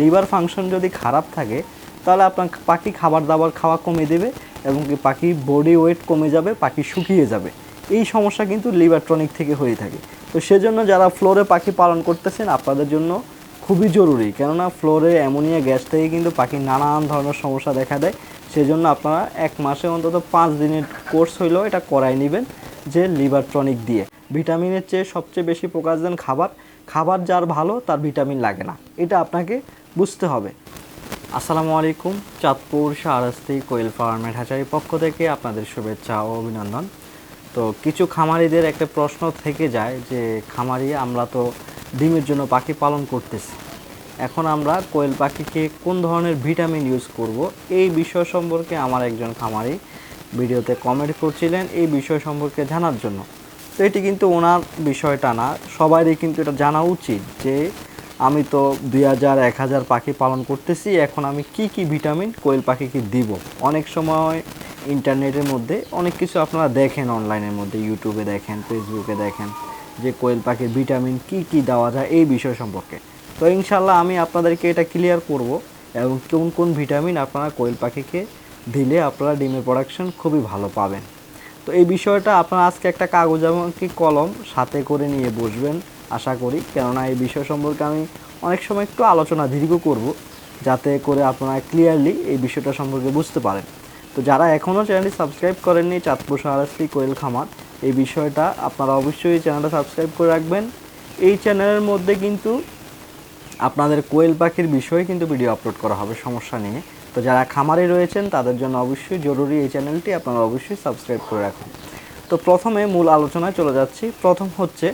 Liver function যদি খারাপ থাকে, তাহলে আপনার পাখি খাবার দাবার খাওয়া কমে দেবে এবং কি পাখি বডি ওয়েট কমে যাবে, পাখি শুকিয়ে যাবে। এই সমস্যা কিন্তু লিভার টনিক থেকে হয়ে থাকে। তো সেজন্য যারা ফ্লোরে পাখি পালন করতেছেন, আপনাদের জন্য খুবই জরুরি। কেননা ফ্লোরে অ্যামোনিয়া গ্যাস থেকে কিন্তু পাখির নানান ধরনের সমস্যা দেখা দেয়। সেজন্য আপনারা এক মাসে অন্তত পাঁচ দিনের কোর্স হইলেও এটা করাই নেবেন যে লিভার টনিক দিয়ে। ভিটামিনের চেয়ে সবচেয়ে বেশি প্রকাশ দেন খাবার। খাবার যার ভালো, তার ভিটামিন লাগে না। এটা আপনাকে বুঝতে হবে। আসসালামু আলাইকুম, চাঁদপুর শাহরাস্তি কোয়েল ফার্মের হ্যাচারির পক্ষ থেকে আপনাদের শুভেচ্ছা ও অভিনন্দন। তো কিছু খামারিদের একটা প্রশ্ন থেকে যায় যে, খামারি আমরা তো ডিমের জন্য পাখি পালন করতেছি। এখন আমরা কোয়েল পাখিকে কোন ধরনের ভিটামিন ইউজ করব, এই বিষয় সম্পর্কে আমার একজন খামারি ভিডিওতে কমেন্ট করছিলেন, এই বিষয় সম্পর্কে জানার জন্য। তো এটি কিন্তু ওনার বিষয়টা না সবারই কিন্তু এটা জানা উচিত যে আমি তো দুই হাজার, এক হাজার পাখি পালন করতেছি, এখন আমি কি কি ভিটামিন কোয়েল পাখিকে দিব? অনেক সময় ইন্টারনেটের মধ্যে অনেক কিছু আপনারা দেখেন, অনলাইনের মধ্যে, ইউটিউবে দেখেন, ফেসবুকে দেখেন, যে কোয়েল পাখির ভিটামিন কি কি দেওয়া যায় এই বিষয় সম্পর্কে। তো ইনশাল্লাহ আমি আপনাদেরকে এটা ক্লিয়ার করব এবং কোন কোন ভিটামিন আপনারা কোয়েল পাখিকে দিলে আপনারা ডিমের প্রোডাকশন খুবই ভালো পাবেন। তো এই বিষয়টা আপনারা আজকে একটা কাগজ এবং কি কলম সাথে করে নিয়ে বসবেন। আশা করি। কেননা এই বিষয় সম্পর্কে আমি অনেক সময় একটু আলোচনা দীর্ঘ করব, যাতে করে আপনারা ক্লিয়ারলি এই বিষয়টা সম্পর্কে বুঝতে পারেন। তো যারা এখনও চ্যানেলটি সাবস্ক্রাইব করেননি, চাঁদপুর সাহারাস্তি কোয়েল খামার, এই বিষয়টা আপনারা অবশ্যই চ্যানেলটা সাবস্ক্রাইব করে রাখবেন। এই চ্যানেলের মধ্যে কিন্তু আপনাদের কোয়েল পাখির বিষয়ে কিন্তু ভিডিও আপলোড করা হবে, সমস্যা নিয়ে। তো যারা খামারে রয়েছেন, তাদের জন্য অবশ্যই জরুরি এই চ্যানেলটি আপনারা অবশ্যই সাবস্ক্রাইব করে রাখুন। তো প্রথমে মূল আলোচনায় চলে যাচ্ছি। প্রথম হচ্ছে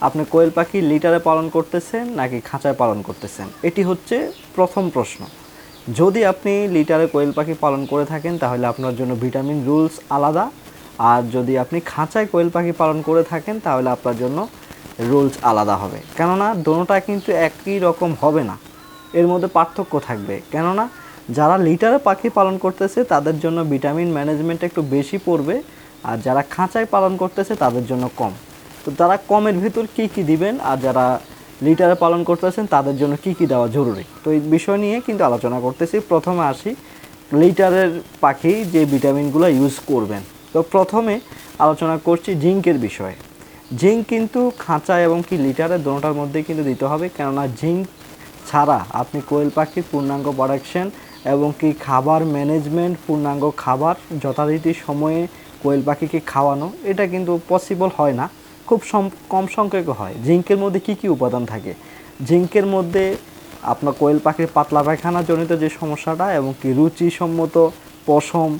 আপনি কোয়েল পাখি লিটারে পালন করতেছেন নাকি খাঁচায় পালন করতেছেন? এটি হচ্ছে প্রথম প্রশ্ন। যদি আপনি লিটারে কোয়েল পাখি পালন করে থাকেন, তাহলে আপনার জন্য ভিটামিন রুলস আলাদা। আর যদি আপনি খাঁচায় কোয়েল পাখি পালন করে থাকেন, তাহলে আপনার জন্য রুলস আলাদা হবে। কেননা, দোনোটা কিন্তু একই রকম হবে না। এর মধ্যে পার্থক্য থাকবে। কেননা, যারা লিটারে পাখি পালন করতেছে, তাদের জন্য ভিটামিন ম্যানেজমেন্ট একটু বেশি পড়বে। আর যারা খাঁচায় পালন করতেছে, তাদের জন্য কম। তো তারা কমের ভিতর কী কী দিবেন আর যারা লিটারে পালন করতেছেন তাদের জন্য কী কী দেওয়া জরুরি? তো এই বিষয় নিয়ে কিন্তু আলোচনা করতেছি। প্রথমে আসি লিটারের পাখি যে ভিটামিনগুলো ইউজ করবেন। তো প্রথমে আলোচনা করছি জিঙ্কের বিষয়ে। জিঙ্ক কিন্তু খাঁচা এবং কি লিটারের দোনোটার মধ্যে কিন্তু দিতে হবে। কেননা জিঙ্ক ছাড়া আপনি কোয়েল পাখির পূর্ণাঙ্গ প্রোডাকশন এবং কি খাবার ম্যানেজমেন্ট পূর্ণাঙ্গ খাবার যথারীতি সময়ে কোয়েল পাখিকে খাওয়ানো, এটা কিন্তু পসিবল হয় না। খুব কম সংখ্যক হয়। জিঙ্কের মধ্যে কি কি উপাদান থাকে? জিঙ্কের মধ্যে আপনার কোয়েল পাখির পাতলা পায়খানা জনিত যে সমস্যাটা এবং কি রুচিসম্মত পশম,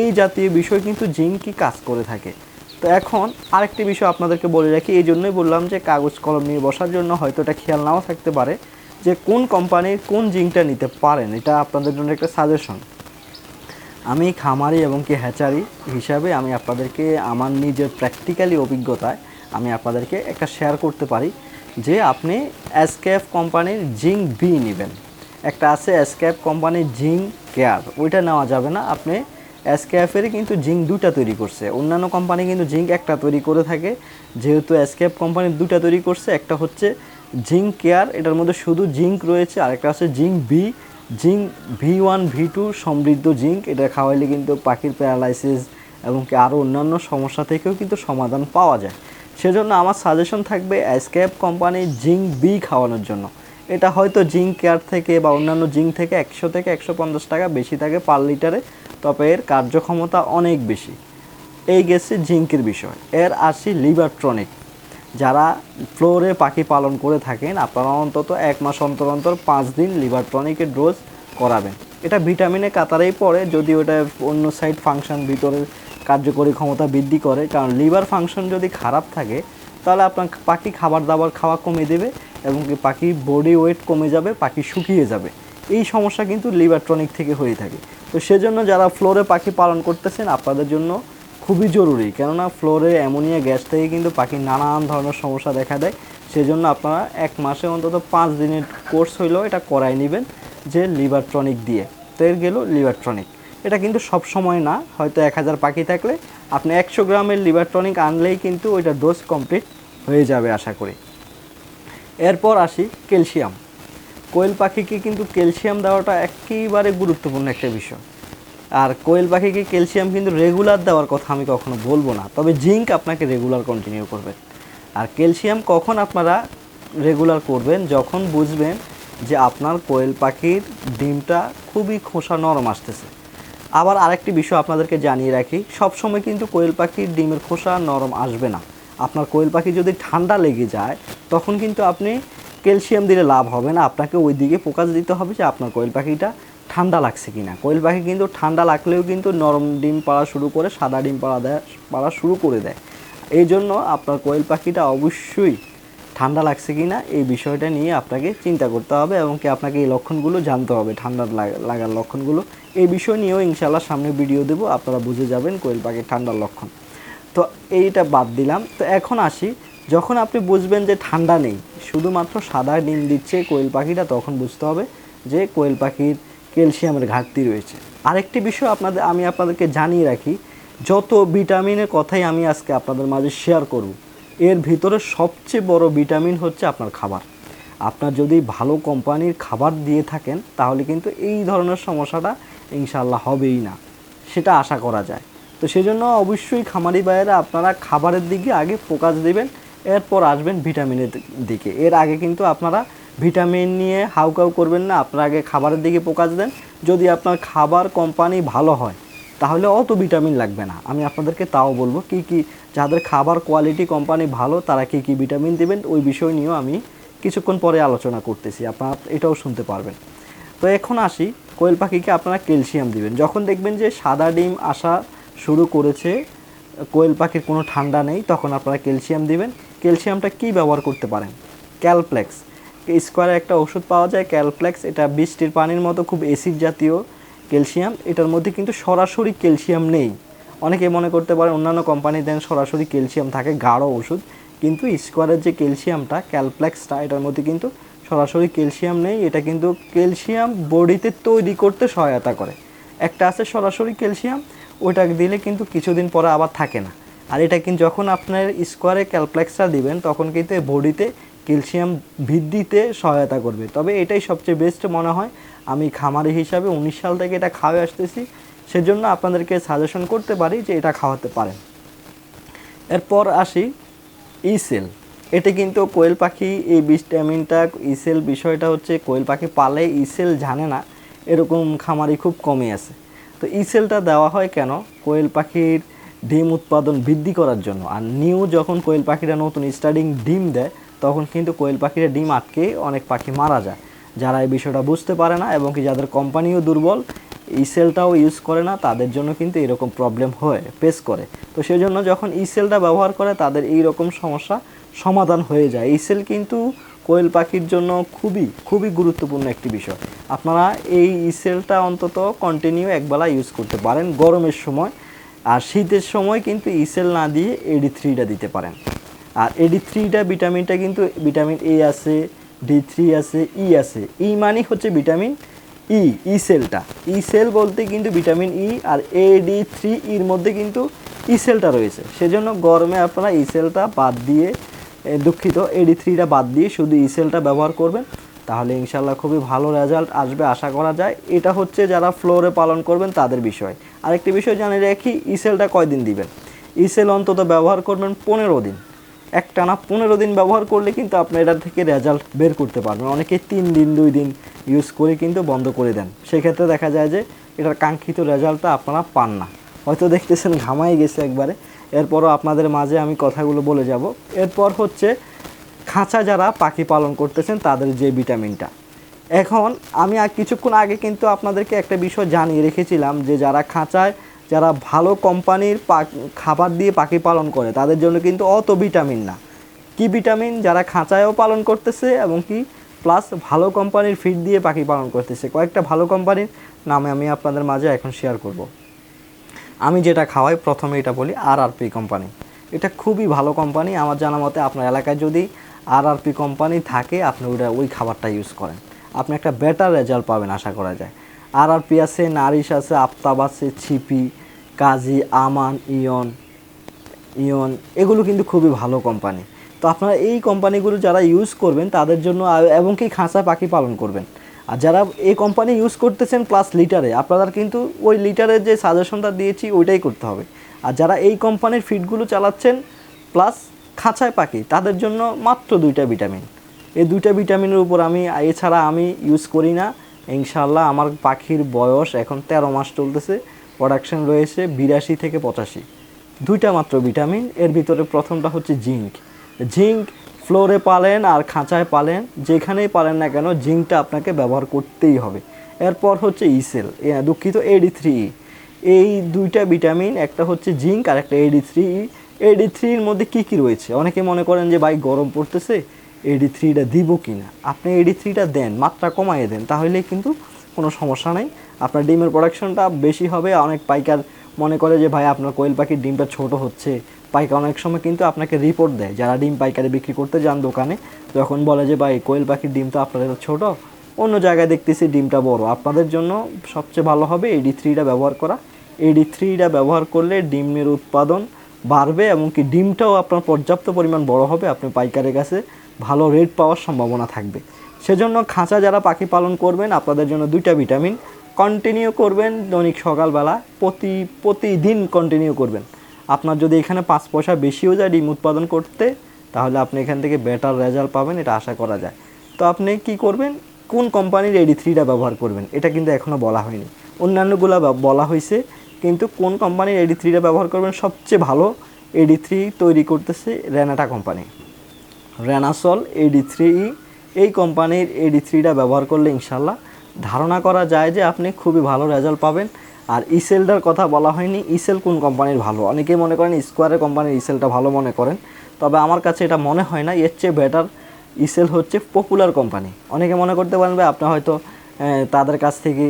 এই জাতীয় বিষয় কিন্তু জিঙ্কই কাজ করে থাকে। তো এখন আরেকটি বিষয় আপনাদেরকে বলে রাখি, এই জন্যই বললাম যে কাগজ কলম নিয়ে বসার জন্য হয়তো এটা খেয়াল নাও থাকতে পারে যে কোন কোম্পানির কোন জিঙ্কটা নিতে পারেন। এটা আপনাদের জন্য একটা সাজেশন আমি খামারি এবং কি হ্যাচারি হিসাবে আমি আপনাদেরকে আমার নিজের প্র্যাকটিক্যালি অভিজ্ঞতায় আমি আপনাদেরকে একটা শেয়ার করতে পারি যে আপনি এসকেএফ কোম্পানির জিঙ্ক বি নেবেন। একটা আছে এসকেএফ কোম্পানির জিঙ্ক কেয়ার। ওইটা নেওয়া যাবে না। আপনি এসকেএফেরই কিন্তু জিঙ্ক দুটা তৈরি করছে। অন্যান্য কোম্পানি কিন্তু জিঙ্ক একটা তৈরি করে থাকে। যেহেতু এসকেএফ কোম্পানি দুটা তৈরি করছে, একটা হচ্ছে জিঙ্ক কেয়ার, এটার মধ্যে শুধু জিঙ্ক রয়েছে, আরেকটা আছে zinc B zinc V one V two সমৃদ্ধ জিঙ্ক। এটা খাওয়াইলে কিন্তু পাখির প্যারালাইসিস এবং কি আরও অন্যান্য সমস্যা থেকেও কিন্তু সমাধান পাওয়া যায়। সেজন্য আমার সাজেশন থাকবে অ্যাসক্যাপ কোম্পানির জিঙ্ক বি খাওয়ানোর জন্য। এটা হয়তো জিঙ্ক কেয়ার থেকে বা অন্যান্য জিঙ্ক থেকে একশো থেকে একশো পঞ্চাশ টাকা বেশি থাকে পার লিটারে তবে এর কার্যক্ষমতা অনেক বেশি। এই গেছে জিঙ্কের বিষয়। এর আসি লিভারট্রনিক যারা ফ্লোরে পাখি পালন করে থাকেন, আপনারা অন্তত এক মাস অন্তর অন্তর পাঁচ দিন লিভারট্রনিকের ডোজ করাবেন। এটা ভিটামিনে কাতারেই পড়ে যদি ওটা অন্য সাইড ফাংশন ভিতরের কার্যকরী ক্ষমতা বৃদ্ধি করে, কারণ লিভার ফাংশন যদি খারাপ থাকে, তাহলে আপনার পাখি খাবার দাবার খাওয়া কমে দেবে এবং কি পাখি বডি ওয়েট কমে যাবে, পাখি শুকিয়ে যাবে। এই সমস্যা কিন্তু লিভার টনিক থেকে হয়ে থাকে। তো সেজন্য যারা ফ্লোরে পাখি পালন করতেছেন, আপনাদের জন্য খুবই জরুরি। কেননা ফ্লোরে অ্যামোনিয়া গ্যাস থেকে কিন্তু পাখির নানান ধরনের সমস্যা দেখা দেয়। সেজন্য আপনারা এক মাসে অন্তত পাঁচ দিনের কোর্স হইলেও এটা করাই নেবেন, যে লিভার টনিক দিয়ে। তো এর গেল লিভার টনিক এটা কিন্তু সব সময় না, হয়তো এক হাজার পাখি থাকলে আপনি একশো গ্রামের লিভার টনিক আনলেই কিন্তু ওইটা ডোজ কমপ্লিট হয়ে যাবে আশা করি। এরপর আসি ক্যালসিয়াম। কোয়েল পাখিকে কিন্তু ক্যালসিয়াম দেওয়াটা একেবারে গুরুত্বপূর্ণ একটা বিষয়। আর কোয়েল পাখিকে ক্যালসিয়াম কিন্তু রেগুলার দেওয়ার কথা আমি কখনো বলব না, তবে জিঙ্ক আপনাকে রেগুলার কন্টিনিউ করবেন আর ক্যালসিয়াম কখন আপনারা রেগুলার করবেন যখন বুঝবেন যে আপনার কোয়েল পাখির ডিমটা খুবই খোসা নরম আসতেছে। আবার আরেকটি বিষয় আপনাদেরকে জানিয়ে রাখি, সবসময় কিন্তু কোয়েল পাখির ডিমের খোসা নরম আসবে না। আপনার কোয়েল পাখি যদি ঠান্ডা লেগে যায়, তখন কিন্তু আপনি ক্যালসিয়াম দিলে লাভ হবে না। আপনাকে ওই দিকে ফোকাস দিতে হবে যে আপনার কোয়েল পাখিটা ঠান্ডা লাগছে কি না কোয়েল পাখি কিন্তু ঠান্ডা লাগলেও কিন্তু নরম ডিম পাড়া শুরু করে সাদা ডিম পাড়া দেয়, পাড়া শুরু করে দেয়। এই জন্য আপনার কোয়েল পাখিটা অবশ্যই ঠান্ডা লাগছে কি না এই বিষয়টা নিয়ে আপনাকে চিন্তা করতে হবে এবং কি আপনাকে এই লক্ষণগুলো জানতে হবে, ঠান্ডা লাগা- লাগার লক্ষণগুলো। এই বিষয় নিয়েও ইনশাল্লাহ সামনে ভিডিও দেবো, আপনারা বুঝে যাবেন কোয়েল পাখির ঠান্ডার লক্ষণ। তো এইটা বাদ দিলাম। তো এখন আসি, যখন আপনি বুঝবেন যে ঠান্ডা নেই, শুধুমাত্র সাদা ডিম দিচ্ছে কোয়েল পাখিটা, তখন বুঝতে হবে যে কোয়েল পাখির ক্যালসিয়ামের ঘাটতি রয়েছে। আরেকটি বিষয় আপনাদের, আমি আপনাদেরকে জানিয়ে রাখি, যত ভিটামিনের কথাই আমি আজকে আপনাদের মাঝে শেয়ার করব, এর ভিতরে সবচেয়ে বড় ভিটামিন হচ্ছে আপনার খাবার। আপনার যদি ভালো কোম্পানির খাবার দিয়ে থাকেন, তাহলে কিন্তু এই ধরনের সমস্যাটা ইনশাল্লাহ হবেই না। সেটা আশা করা যায়। তো সেজন্য অবশ্যই খামারি বাইরে আপনারা খাবারের দিকে আগে ফোকাস দেবেন, এরপর আসবেন ভিটামিনের দিকে। এর আগে কিন্তু আপনারা ভিটামিন নিয়ে হাউকাউ করবেন না, আপনারা আগে খাবারের দিকে ফোকাস দেন। যদি আপনার খাবার কোম্পানি ভালো হয়, তাহলে অত ভিটামিন লাগবে না। আমি আপনাদেরকে তাও বলব, কি কি, যাদের খাবার কোয়ালিটি কোম্পানি ভালো, তারা কি কি ভিটামিন দেবেন, ওই বিষয় নিয়েও আমি কিছুক্ষণ পরে আলোচনা করতেছি। আপনারা এটাও শুনতে পারবেন। তো এখন আসি কোয়েল পাখিকে আপনারা ক্যালসিয়াম দিবেন। যখন দেখবেন যে সাদা ডিম আসা শুরু করেছে, কোয়েল পাখির কোনো ঠান্ডা নেই, তখন আপনারা ক্যালসিয়াম দিবেন। ক্যালসিয়ামটা কি ব্যবহার করতে পারেন? ক্যালপ্লেক্স। স্কোয়ারে একটা ওষুধ পাওয়া যায়, ক্যালপ্লেক্স। এটা বৃষ্টির পানির মতো, খুব অ্যাসিড জাতীয় ক্যালসিয়াম। এটার মধ্যে কিন্তু সরাসরি ক্যালসিয়াম নেই। অনেকে মনে করতে পারে, অন্যান্য কোম্পানি দেন সরাসরি ক্যালসিয়াম থাকে, গাঢ় ওষুধ। কিন্তু স্কোয়ারের যে ক্যালসিয়ামটা, ক্যালপ্লেক্সটা, এটার মধ্যে কিন্তু সরাসরি ক্যালসিয়াম নেই, এটা কিন্তু ক্যালসিয়াম বডিতে তৈরি করতে সহায়তা করে। একটা আছে সরাসরি ক্যালসিয়াম ওটা দিলে কিন্তু কিছুদিন পরে আবার থাকে না। আর এটা কিন্তু যখন আপনার স্কোয়ারে ক্যালপ্লেক্সটা দিবেন, তখন কিন্তু বডিতে ক্যালসিয়াম বৃদ্ধিতে সহায়তা করবে। তবে এটাই সবচেয়ে বেস্ট মনে হয়। আমি খামারি হিসাবে উনিশ সাল থেকে এটা খাওয়াই আসতেছি, সেজন্য আপনাদেরকে সাজেশন করতে পারি যে এটা খাওয়াতে পারেন। এরপর আসি ইসেল এটা কিন্তু কোয়েল পাখি, এই ভিটামিনটা ইসেল বিষয়টা হচ্ছে কোয়েল পাখি পালে ইসেল জানে না, এরকম খামারি খুব কমই আছে। তো ইসেলটা দেওয়া হয় কেন? কোয়েল পাখির ডিম উৎপাদন বৃদ্ধি করার জন্য। আর নিউ যখন কোয়েল পাখিরা নতুন স্টার্টিং ডিম দেয়, তখন কিন্তু কোয়েল পাখিরা ডিম আটকে অনেক পাখি মারা যায়। যারা এই বিষয়টা বুঝতে পারে না এবং কি যাদের কোম্পানিও দুর্বল ইসেলটাও ইউজ করে না, তাদের জন্য কিন্তু এরকম প্রবলেম হয় ফেস করে। তো সেই জন্য যখন ইসেলটা ব্যবহার করে, তাদের এই রকম সমস্যা সমাধান হয়ে যায়। ইসেল কিন্তু কোয়েল পাখির জন্য খুবই খুবই গুরুত্বপূর্ণ একটি বিষয়। আপনারা এই ইসেলটা অন্তত কন্টিনিউ একবেলা ইউজ করতে পারেন গরমের সময়। আর শীতের সময় কিন্তু ইসেল না দিয়ে এডি থ্রিটা দিতে পারেন। আর এডি থ্রিটা ভিটামিনটা কিন্তু ভিটামিন এ আছে ডি থ্রি আছে ই আছে। ই মানে হচ্ছে ভিটামিন ই ই সেলটা ই সেল বলতে কিন্তু ভিটামিন ই আর এ ডি থ্রি ইর মধ্যে কিন্তু ই সেলটা রয়েছে। সেজন্য গরমে আপনারা ই সেলটা বাদ দিয়ে দুঃখিত এডি থ্রিটা বাদ দিয়ে শুধু ই সেলটা ব্যবহার করবেন। তাহলে ইনশাল্লাহ খুবই ভালো রেজাল্ট আসবে, আশা করা যায়। এটা হচ্ছে যারা ফ্লোরে পালন করবেন তাদের বিষয়। আরেকটি বিষয় জানিয়ে রাখি ই সেলটা কয়দিন দিবেন? ই সেল অন্তত ব্যবহার করবেন পনেরো দিন। একটানা পনেরো দিন ব্যবহার করলে কিন্তু আপনি এটার থেকে রেজাল্ট বের করতে পারবেন। অনেকে তিন দিন, দুই দিন ইউজ করে কিন্তু বন্ধ করে দেন। সেক্ষেত্রে দেখা যায় যে এটার কাঙ্ক্ষিত রেজাল্টটা আপনারা পান না। হয়তো দেখতেছেন ঘামাই গেছে একবারে। এরপরও আপনাদের মাঝে আমি কথাগুলো বলে যাব। এরপর হচ্ছে খাঁচা যারা পাখি পালন করতেছেন, তাদের যে ভিটামিনটা এখন আমি কিছুক্ষণ আগে কিন্তু আপনাদেরকে একটা বিষয় জানিয়ে রেখেছিলাম যে যারা খাঁচায় যারা ভালো কোম্পানির খাবার দিয়ে পাখি পালন করে, তাদের জন্য কিন্তু অত ভিটামিন না। কি ভিটামিন? যারা খাঁচায়ও পালন করতেছে এবং কি প্লাস ভালো কোম্পানির ফিড দিয়ে পাখি পালন করতেছে। কয়েকটা ভালো কোম্পানির নামে আমি আপনাদের মাঝে এখন শেয়ার করব। আমি যেটা খাওয়াই, প্রথমে এটা বলি আর আর পি কোম্পানি। এটা খুবই ভালো কোম্পানি। আমার জানা মতে আপনার এলাকায় যদি আর আর পি কোম্পানি থাকে, আপনি ওইটা ওই খাবারটা ইউজ করেন। আপনি একটা বেটার রেজাল্ট পাবেন, আশা করা যায়। আর আর পি আছে, নারিশ আছে, আফতাব আছে, ছিপি, কাজী, আমান, ইয়ন ইয়ন, এগুলো কিন্তু খুবই ভালো কোম্পানি তো আপনারা এই কোম্পানিগুলো যারা ইউজ করবেন, তাদের জন্য এবং কি খাঁচা পাখি পালন করবেন। আর যারা এই কোম্পানি ইউজ করতেছেন প্লাস লিটারে আপনারা কিন্তু ওই লিটারের যে সাজেশনটা দিয়েছি, ওইটাই করতে হবে। আর যারা এই কোম্পানির ফিডগুলো চালাচ্ছেন প্লাস খাঁচায় পাখি, তাদের জন্য মাত্র দুইটা ভিটামিন এই দুইটা ভিটামিনের উপর আমি, এছাড়া আমি ইউজ করি না। ইনশাল্লাহ আমার পাখির বয়স এখন তেরো মাস চলতেছে প্রোডাকশন রয়েছে বিরাশি থেকে পঁচাশি। দুইটা মাত্র ভিটামিন এর ভিতরে প্রথমটা হচ্ছে জিঙ্ক জিঙ্ক ফ্লোরে পালেন আর খাঁচায় পালেন, যেখানেই পালেন না কেন জিঙ্কটা আপনাকে ব্যবহার করতেই হবে। এরপর হচ্ছে ইসেল দুঃখিত এডি থ্রি এই দুইটা ভিটামিন একটা হচ্ছে জিঙ্ক আর একটা এডি থ্রি এডি থ্রির মধ্যে কী কী রয়েছে? অনেকে মনে করেন যে, ভাই গরম পড়তেছে এডি থ্রিটা দিব কি না আপনি এডি থ্রিটা দেন, মাত্রা কমাইয়ে দেন, তাহলে কিন্তু কোনো সমস্যা নেই। আপনার ডিমের প্রোডাকশনটা বেশি হবে, অনেক পাইকার মনে করে যে, ভাই, আপনার কোয়েল পাখির ডিমটা ছোট হচ্ছে। পাইকার অনেক সময় কিন্তু আপনাকে রিপোর্ট দেয়, যারা ডিম পাইকারি বিক্রি করতে যান দোকানে, যখন বলে যে, ভাই, কোয়েল পাখির ডিম তো আপনাদের ছোট। অন্য জায়গায় দেখতেছি ডিমটা বড়। আপনাদের জন্য সবচেয়ে ভালো হবে এডি থ্রিটা ব্যবহার করা। এডি থ্রিটা ব্যবহার করলে ডিমের উৎপাদন বাড়বে এবং কি ডিমটাও আপনার পর্যাপ্ত পরিমাণ বড় হবে। আপনি পাইকারের কাছে ভালো রেট পাওয়ার সম্ভাবনা থাকবে। সেজন্য খাঁচা যারা পাখি পালন করবেন, আপনাদের জন্য দুইটা ভিটামিন কন্টিনিউ করবেন দৈনিক সকালবেলা, প্রতি, প্রতিদিন কন্টিনিউ করবেন। আপনার যদি এখানে পাঁচ পয়সা বেশিও যায় ডিম উৎপাদন করতে, তাহলে আপনি এখান থেকে বেটার রেজাল্ট পাবেন, এটা আশা করা যায়। তো আপনি কি করবেন? কোন কোম্পানির এডি থ্রিটা ব্যবহার করবেন? এটা কিন্তু এখনও বলা হয়নি। অন্যান্যগুলো বলা হয়েছে কিন্তু কোন কোম্পানির এডি থ্রিটা ব্যবহার করবেন? সবচেয়ে ভালো এডি থ্রি তৈরি করতেছে Renata company Renasol AD three এই কোম্পানির এডি থ্রিটা ব্যবহার করলে ইনশাল্লাহ ধারণা করা যায় যে আপনি খুবই ভালো রেজাল্ট পাবেন। আর ইসেলটার কথা বলা হয়নি ইসেল কোন কোম্পানির ভালো? অনেকেই মনে করেন স্কোয়ারের কোম্পানির ইসেলটা ভালো মনে করেন, তবে আমার কাছে এটা মনে হয় না, এর চেয়ে বেটার ইসেল হচ্ছে পপুলার কোম্পানি অনেকে মনে করতে পারেন, ভাই, আপনি হয়তো তাদের কাছ থেকে,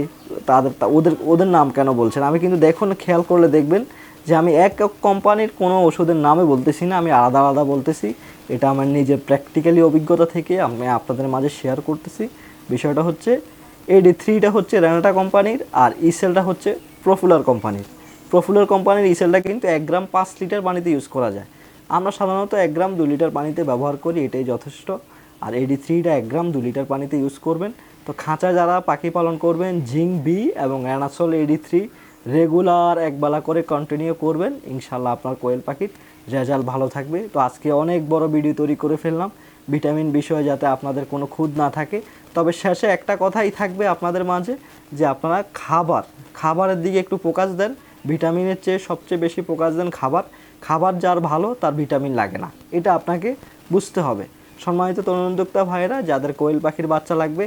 তাদের, ওদের ওদের নাম কেন বলছেন? আমি কিন্তু দেখুন, খেয়াল করলে দেখবেন যে আমি এক এক কোম্পানির কোনো ওষুধের নামে বলতেছি না, আমি আলাদা আলাদা বলতেছি। এটা আমার নিজের প্র্যাকটিক্যালি অভিজ্ঞতা থেকে আমি আপনাদের মাঝে শেয়ার করতেছি। বিষয়টা হচ্ছে এডি থ্রিটা হচ্ছে রেনাটা কোম্পানির আর ইসেলটা হচ্ছে প্রফুলার কোম্পানির। প্রফুলার কোম্পানির ইসেলটা কিন্তু এক গ্রাম পাঁচ লিটার পানিতে ইউজ করা যায়। আমরা সাধারণত এক গ্রাম দু লিটার পানিতে ব্যবহার করি, এটাই যথেষ্ট। আর এডি থ্রিটা এক গ্রাম দু লিটার পানিতে ইউজ করবেন। তো খাঁচা যারা পাখি পালন করবেন জিং বি এবং অ্যানাসল এডি থ্রি রেগুলার একবেলা করে কন্টিনিউ করবেন। ইনশাল্লাহ আপনার কোয়েল পাখির রেজাল্ট ভালো থাকবে। তো আজকে অনেক বড় ভিডিও তৈরি করে ফেললাম। ভিটামিন বিষয়ে যাতে আপনাদের কোনো খুদ না থাকে। তবে শেষে একটা কথাই থাকবে আপনাদের মাঝে, যে আপনারা খাবার, খাবারের দিকে একটু ফোকাস দেন। ভিটামিনের চেয়ে সবচেয়ে বেশি ফোকাস দেন খাবার। খাবার যার ভালো, তার ভিটামিন লাগে না। এটা আপনাকে বুঝতে হবে। সম্মানিত তরুণ উদ্যোক্তা ভাইয়েরা, যাদের কোয়েল পাখির বাচ্চা লাগবে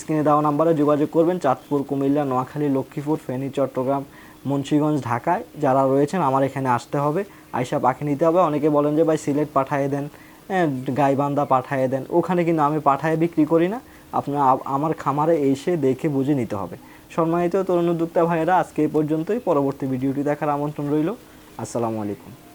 স্ক্রিনে দেওয়া নাম্বারে যোগাযোগ করবেন চাঁদপুর কুমিল্লা নোয়াখালী লক্ষ্মীপুর ফেনী চট্টগ্রাম মুন্সীগঞ্জ ঢাকায় যারা রয়েছেন আমার এখানে আসতে হবে। আইসা পাখি নিতে হবে। অনেকে বলেন যে ভাই সিলেট পাঠিয়ে দেন হ্যাঁ, গাইবান্ধা পাঠিয়ে দেন। ওখানে কিন্তু আমি পাঠায় বিক্রি করি না। আপনার আমার খামারে এসে দেখে বুঝে নিতে হবে। সম্মানিত তরুণ উদ্যোক্তা ভাইয়েরা আজকে এই পর্যন্তই। পরবর্তী ভিডিওটি দেখার আমন্ত্রণ রইল। আসসালামু আলাইকুম।